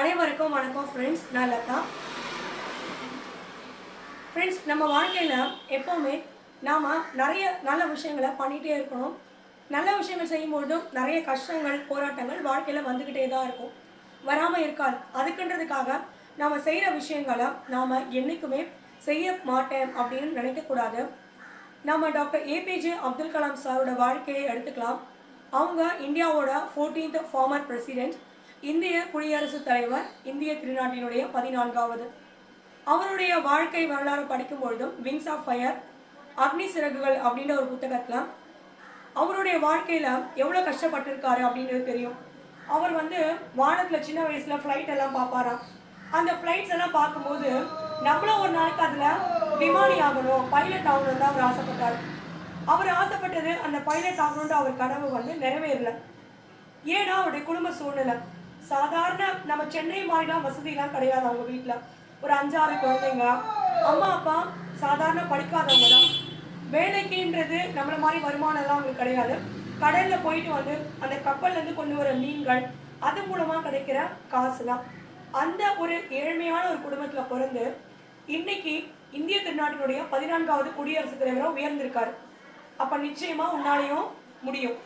அனைவருக்கும் வணக்கம் ஃப்ரெண்ட்ஸ் நான் லதா. ஃப்ரெண்ட்ஸ் நம்ம வாழ்க்கையில் எப்போவுமே நாம் நிறைய நல்ல விஷயங்களை பண்ணிகிட்டே இருக்கணும். நல்ல விஷயங்கள் செய்யும்பொழுதும் நிறைய கஷ்டங்கள் போராட்டங்கள் வாழ்க்கையில் வந்துக்கிட்டே தான் இருக்கும். வராமல் இருக்காது. அதுக்குன்றதுக்காக நாம் செய்கிற விஷயங்களை நாம் என்றைக்குமே செய்ய மாட்டேன் அப்படின்னு நினைக்கக்கூடாது. நம்ம டாக்டர் ஏபிஜே அப்துல் கலாம் சாரோட வாழ்க்கையை எடுத்துக்கலாம். அவங்க இந்தியாவோட ஃபோர்டீன்த் ஃபார்மர் பிரசிடென்ட் இந்திய குடியரசுத் தலைவர் இந்திய திருநாட்டினுடைய பதினான்காவது. அவருடைய வாழ்க்கை வரலாறு படிக்கும் பொழுதும் wings of fire Agni Siragugal அப்படின்ற ஒரு புத்தகத்தில் அவருடைய வாழ்க்கையில் எவ்வளோ கஷ்டப்பட்டிருக்காரு அப்படின்றது தெரியும். அவர் வந்து வானத்தில் சின்ன வயசில் ஃப்ளைட் எல்லாம் பார்ப்பாராம். அந்த ஃப்ளைட்ஸ் எல்லாம் பார்க்கும்போது நம்மளும் ஒரு நாளைக்கு அதில் விமானி ஆகணும் பைலட் ஆகணும் தான் அவர் ஆசைப்பட்டார். அவர் ஆசைப்பட்டது அந்த பைலட் ஆகணுன்ற அவர் கனவு வந்து நிறைவேறல. ஏன்னா அவருடைய குடும்ப சூழ்நிலை. சாதாரண நம்ம சென்னை மாதிரிலாம் வசதிலாம் கிடையாது அவங்க வீட்டில் ஒரு அஞ்சாறு குழந்தைங்க. அம்மா அப்பா சாதாரண படிக்காதவங்க தான். வேலைக்குன்றது நம்மள மாதிரி வருமானம்லாம் அவங்களுக்கு கிடையாது. கடலில் போயிட்டு வந்து அந்த கப்பல்லேருந்து கொண்டு வர மீன்கள் அது மூலமாக கிடைக்கிற காசு தான் அந்த ஒரு ஏழ்மையான ஒரு குடும்பத்தில் பிறந்து இன்னைக்கு இந்திய திருநாட்டினுடைய பதினான்காவது குடியரசுத் தலைவராக உயர்ந்திருக்காரு. அப்போ நிச்சயமாக உன்னாலையும் முடியும்.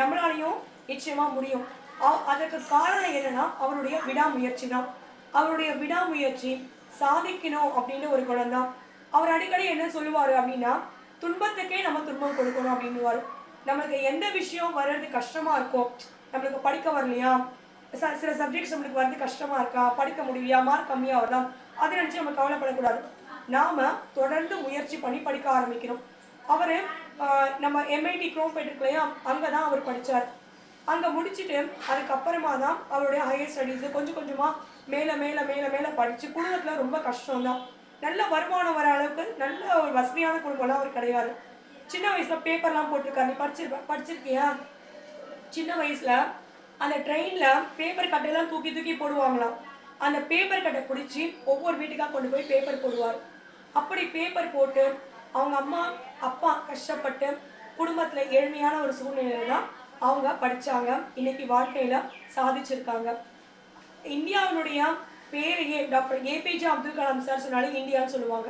நம்மளாலையும் நிச்சயமாக முடியும். அதற்கு காரணம் என்னன்னா அவருடைய விடாமுயற்சி தான். அவருடைய விடாமுயற்சி சாதிக்கணும் அப்படின்னு ஒரு குணம் தான். அவர் அடிக்கடி என்ன சொல்லுவார் அப்படின்னா துன்பத்துக்கே நம்ம துன்பம் கொடுக்கணும் அப்படின்னுவார். நம்மளுக்கு எந்த விஷயம் வர்றது கஷ்டமா இருக்கும் நம்மளுக்கு படிக்க வரலையா ச- சில சப்ஜெக்ட்ஸ் நம்மளுக்கு வர்றது கஷ்டமா இருக்கா படிக்க முடியலையா மார்க் கம்மியாக வரலாம் அதை நினச்சி நம்ம கவலைப்படக்கூடாது. நாம தொடர்ந்து முயற்சி பண்ணி படிக்க ஆரம்பிக்கிறோம் அவரு நம்ம எம்ஐடி குரோம் போயிட்டு இல்லையா அங்கதான் அவர் படிச்சார். அங்கே முடிச்சுட்டு அதுக்கப்புறமா தான் அவருடைய ஹையர் ஸ்டடீஸு கொஞ்சம் கொஞ்சமாக மேலே மேலே மேலே மேலே படித்து குடும்பத்தில் ரொம்ப கஷ்டம் தான் நல்ல வருமானம் வர அளவுக்கு நல்ல ஒரு வசதியான குடும்பம்லாம் அவர் கிடையாது. சின்ன வயசில் பேப்பர்லாம் போட்டிருக்காரு. நீ படிச்சிருப்ப படிச்சிருக்கியா? சின்ன வயசில் அந்த ட்ரெயினில் பேப்பர் கட்டையெல்லாம் தூக்கி தூக்கி போடுவாங்களாம். அந்த பேப்பர் கட்டை பிடிச்சி ஒவ்வொரு வீட்டுக்காக கொண்டு போய் பேப்பர் போடுவார். அப்படி பேப்பர் போட்டு அவங்க அம்மா அப்பா கஷ்டப்பட்டு குடும்பத்தில் ஏழ்மையான ஒரு சூழ்நிலையில தான் அவங்க படிச்சாங்க. இன்னைக்கு வாழ்க்கையில் சாதிச்சிருக்காங்க. இந்தியாவினுடைய பேரையே doctor APJ Abdul Kalam sir சொன்னாலே இந்தியான்னு சொல்லுவாங்க.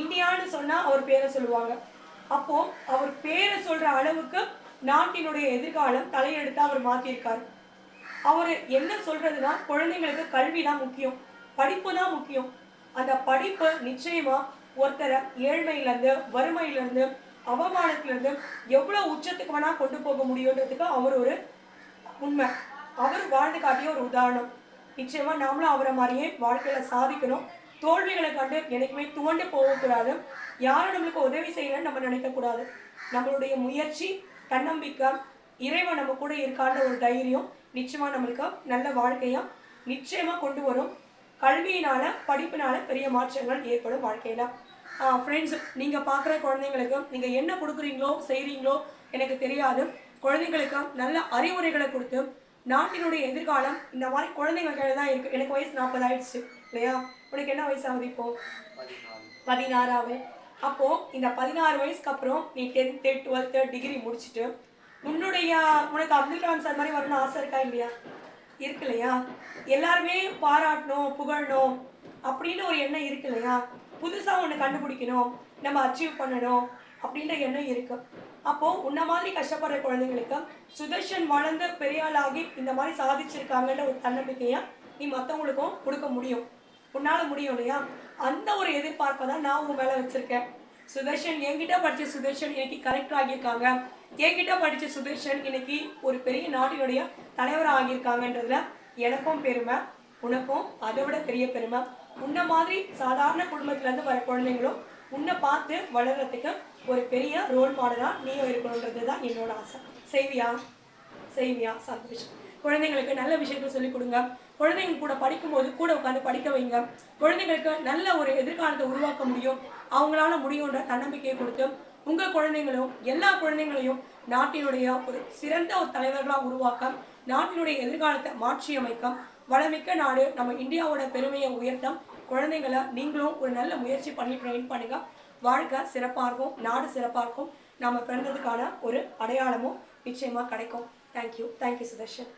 இந்தியான்னு சொன்னால் அவர் பேரை சொல்லுவாங்க. அப்போ அவர் பேரை சொல்கிற அளவுக்கு நாட்டினுடைய எதிர்காலம் தலையெடுத்து அவர் மாற்றியிருக்காரு அவர் என்ன சொல்கிறதுனா குழந்தைங்களுக்கு கல்வி தான் முக்கியம் படிப்பு தான் முக்கியம். அந்த படிப்பு நிச்சயமாக ஒருத்தரை ஏழ்மையிலேருந்து வறுமையிலேருந்து அவமானத்திலிருந்து இருந்து எவ்வளவு உச்சத்துக்கு வேணா கொண்டு போக முடியுன்றதுக்கு அவர் ஒரு உண்மை. அவர் வாழ்ந்து காட்டிய ஒரு உதாரணம். நிச்சயமா நாமளும் அவரை மாதிரியே வாழ்க்கையில சாதிக்கணும். தோல்விகளை கண்டு என்னைக்குமே துவண்டு போகக்கூடாது யாரும் நம்மளுக்கு உதவி செய்யலன்னு நம்ம நினைக்கக்கூடாது நம்மளுடைய முயற்சி தன்னம்பிக்கை இறைவன் நம்ம கூட இருக்கான்ற ஒரு தைரியம் நிச்சயமா நம்மளுக்கு நல்ல வாழ்க்கையா நிச்சயமா கொண்டு வரும். கல்வியினால படிப்பினால பெரிய மாற்றங்கள் ஏற்படும் வாழ்க்கையில. ஃப்ரெண்ட்ஸ் நீங்கள் பார்க்குற குழந்தைங்களுக்கு நீங்கள் என்ன கொடுக்குறீங்களோ செய்கிறீங்களோ எனக்கு தெரியாது. குழந்தைங்களுக்கு நல்ல அறிவுரைகளை கொடுத்து நாட்டினுடைய எதிர்காலம் இந்த மாதிரி குழந்தைங்க கையில் தான் இருக்குது எனக்கு வயசு நாற்பது ஆயிடுச்சு இல்லையா? உனக்கு என்ன வயசு ஆகுது இப்போ? பதினாறாவது அப்போது இந்த பதினாறு வயசுக்கு அப்புறம் நீ டென்த்து டுவெல்த்து டிகிரி முடிச்சுட்டு உன்னுடைய உனக்கு அப்துல் கலாம் சார் மாதிரி வரணும்னு ஆசை இருக்கா இல்லையா? இருக்கு இல்லையா? எல்லாருமே பாராட்டணும் புகழணும் அப்படின்னு ஒரு எண்ணம் இருக்கு இல்லையா? புதுசாக ஒன்று கண்டுபிடிக்கணும் நம்ம அச்சீவ் பண்ணணும் அப்படின்ற எண்ணம் இருக்குது அப்போ உன்ன மாதிரி கஷ்டப்படுற குழந்தைங்களுக்கு சுதர்ஷன் வளர்ந்து பெரிய ஆளாகி இந்த மாதிரி சாதிச்சிருக்காங்கன்ற ஒரு தன்னம்பிக்கையை நீ மற்றவங்களுக்கும் கொடுக்க முடியும். உன்னால் முடியும் இல்லையா? அந்த ஒரு எதிர்பார்ப்பை தான் நான் உங்க மேலே வச்சுருக்கேன். சுதர்ஷன் என்கிட்ட படித்த சுதர்ஷன் இன்னைக்கு கலெக்டர் ஆகியிருக்காங்க. என்கிட்ட படித்த சுதர்ஷன் இன்னைக்கு ஒரு பெரிய நாட்டினுடைய தலைவர் ஆகியிருக்காங்கன்றதுல எனக்கும் பெருமை உனக்கும் அதை விட பெரிய பெருமை. உன்ன மாதிரி சாதாரண குடும்பத்துல இருந்து வர குழந்தைங்களும் உன்னை பார்த்து வளர்றதுக்கு ஒரு பெரிய ரோல் மாடலா நீயும் இருக்கணுன்றது தான் என்னோட ஆசை. செய்வியா செய்வியா சந்தோஷம் குழந்தைங்களுக்கு நல்ல விஷயத்த சொல்லிக் கொடுங்க. குழந்தைங்க கூட படிக்கும்போது கூட உட்காந்து படிக்க வைங்க. குழந்தைங்களுக்கு நல்ல ஒரு எதிர்காலத்தை உருவாக்க முடியும். அவங்களால முடியுன்ற தன்னம்பிக்கையை கொடுத்து உங்க குழந்தைங்களும் எல்லா குழந்தைங்களையும் நாட்டினுடைய ஒரு சிறந்த ஒரு தலைவர்களா உருவாக்க நாட்டினுடைய எதிர்காலத்தை மாற்றி அமைக்க வளமிக்க நாடு. நம்ம இந்தியாவோட பெருமையை உயர்த்தம் குழந்தைங்களை நீங்களும் ஒரு நல்ல முயற்சி பண்ணி ட்ரெயின் பண்ணுங்க. வாழ்க்கை சிறப்பாக இருக்கும். நாடு சிறப்பாக இருக்கும். நாம் பிறந்ததுக்கான ஒரு அடையாளமும் நிச்சயமாக கிடைக்கும். Thank you thank you Sudarshan